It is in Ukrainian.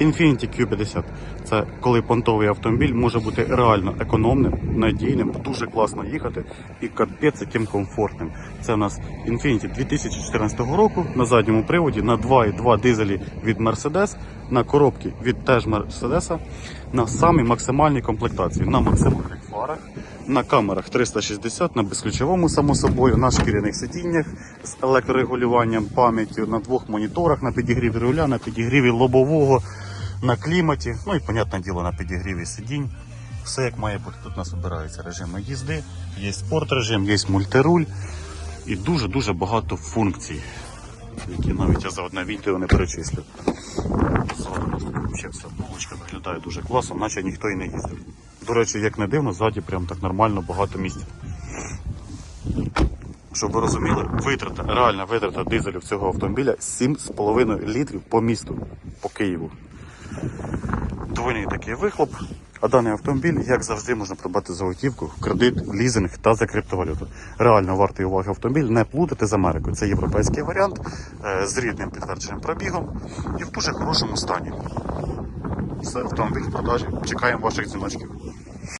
Infiniti Q50 це коли понтовий автомобіль може бути реально економним, надійним, дуже класно їхати і капець яким комфортним. Це у нас Infiniti 2014 року на задньому приводі на 2,2 дизелі від Mercedes, на коробці від теж Mercedes, на самій максимальній комплектації, на максимальних фарах, на камерах 360, на безключовому, само собою, на шкіряних сидіннях з електрорегулюванням, пам'яттю, на двох моніторах, на підігріві руля, на підігріві лобового, на кліматі, ну і, понятне діло, на підігріві сидінь. Все як має бути. Тут у нас обираються режими їзди, є спорт режим, є мультируль і дуже-дуже багато функцій, які навіть я за одне відео не перечислю. Взагалі вся полочка виглядає дуже класно, наче ніхто і не їздив. До речі, як не дивно, ззаді прям так нормально багато місця. Щоб ви розуміли, витрата, реальна витрата дизелів цього автомобіля 7,5 літрів по місту, по Києву. Двойний такий вихлоп. А даний автомобіль, як завжди, можна придбати за готівку, кредит, лізинг та за криптовалюту. Реально вартий уваги автомобіль не плутати з Америкою. Це європейський варіант е, з рідним підтвердженим пробігом і в дуже хорошому стані. Все, автомобіль в продажі. Чекаємо ваших дзвіночків.